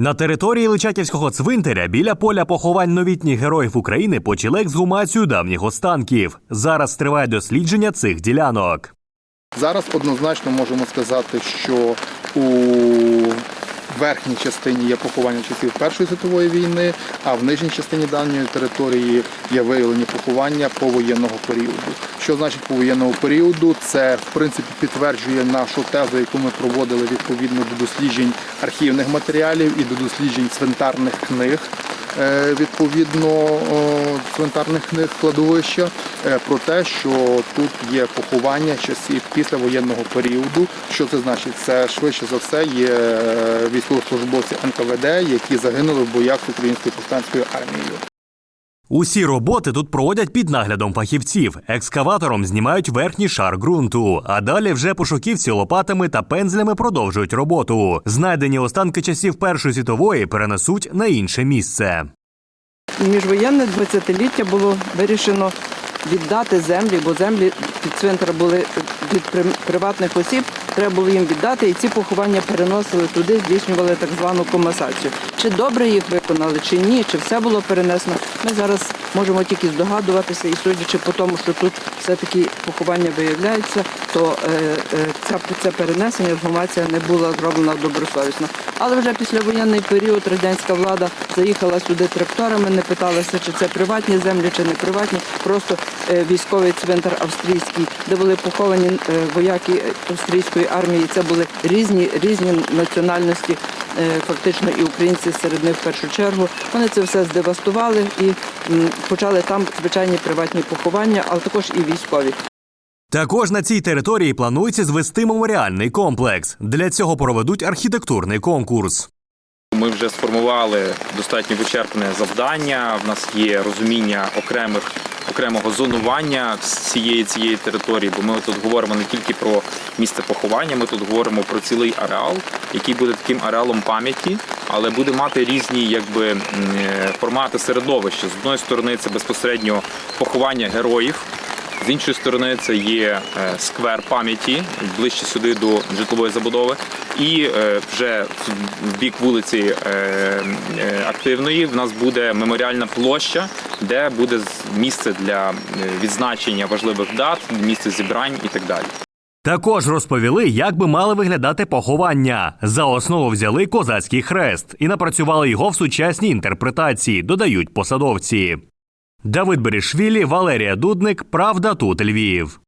На території Личаківського цвинтаря біля поля поховань новітніх героїв України почали ексгумацію давніх останків. Зараз триває дослідження цих ділянок. Зараз однозначно можемо сказати, що у верхній частині є поховання часів Першої світової війни, а в нижній частині даної території є виявлені поховання повоєнного періоду. Що значить повоєнного періоду? Це в принципі підтверджує нашу тезу, яку ми проводили відповідно до досліджень архівних матеріалів і до досліджень цвинтарних книг. Е, Відповідно цвинтарних книг кладовища е, про те, що тут є поховання часів післявоєнного періоду. Що це значить? Це швидше за все є е, військовослужбовці НКВД, які загинули в боях з українською повстанською армією. Усі роботи тут проводять під наглядом фахівців. Екскаватором знімають верхній шар ґрунту, а далі вже пошуківці лопатами та пензлями продовжують роботу. Знайдені останки часів Першої світової перенесуть на інше місце. міжвоєнне 20-ліття було вирішено віддати землі, бо землі під цвинтар були від приватних осіб. Треба було їм віддати, і ці поховання переносили туди, здійснювали так звану комасацію. Чи добре їх виконали, чи ні, чи все було перенесено. Ми зараз можемо тільки здогадуватися, і судячи по тому, що тут все-таки поховання виявляється, то е, е, ця, це перенесення, інформація не була зроблена добросовісно. Але вже післявоєнний період радянська влада заїхала сюди тракторами, не питалася, чи це приватні землі, чи не приватні. Просто е, військовий цвинтар австрійський, де були поховані вояки австрійської армії. Це були різні різні національності, е, фактично і українці серед них в першу чергу. Вони це все здевастували і почали там звичайні приватні поховання, але також і військові. Також на цій території планується звести меморіальний комплекс. Для цього проведуть архітектурний конкурс. Ми вже сформували достатньо вичерпне завдання. В нас є розуміння окремих окремого зонування всієї цієї території, бо ми тут говоримо не тільки про місце поховання, ми тут говоримо про цілий ареал, який буде таким ареалом пам'яті, але буде мати різні якби е, формати середовища. З одної сторони, це безпосередньо поховання героїв. З іншої сторони, це є е, сквер пам'яті ближче сюди до житлової забудови, і е, вже в- бік вулиці е, активної в нас буде меморіальна площа, де буде місце для відзначення важливих дат, місце зібрань і так далі. Також розповіли, як би мали виглядати поховання. За основу взяли козацький хрест і напрацювали його в сучасній інтерпретації, додають посадовці. Давид Берішвілі, Валерія Дудник. Правда тут Львів.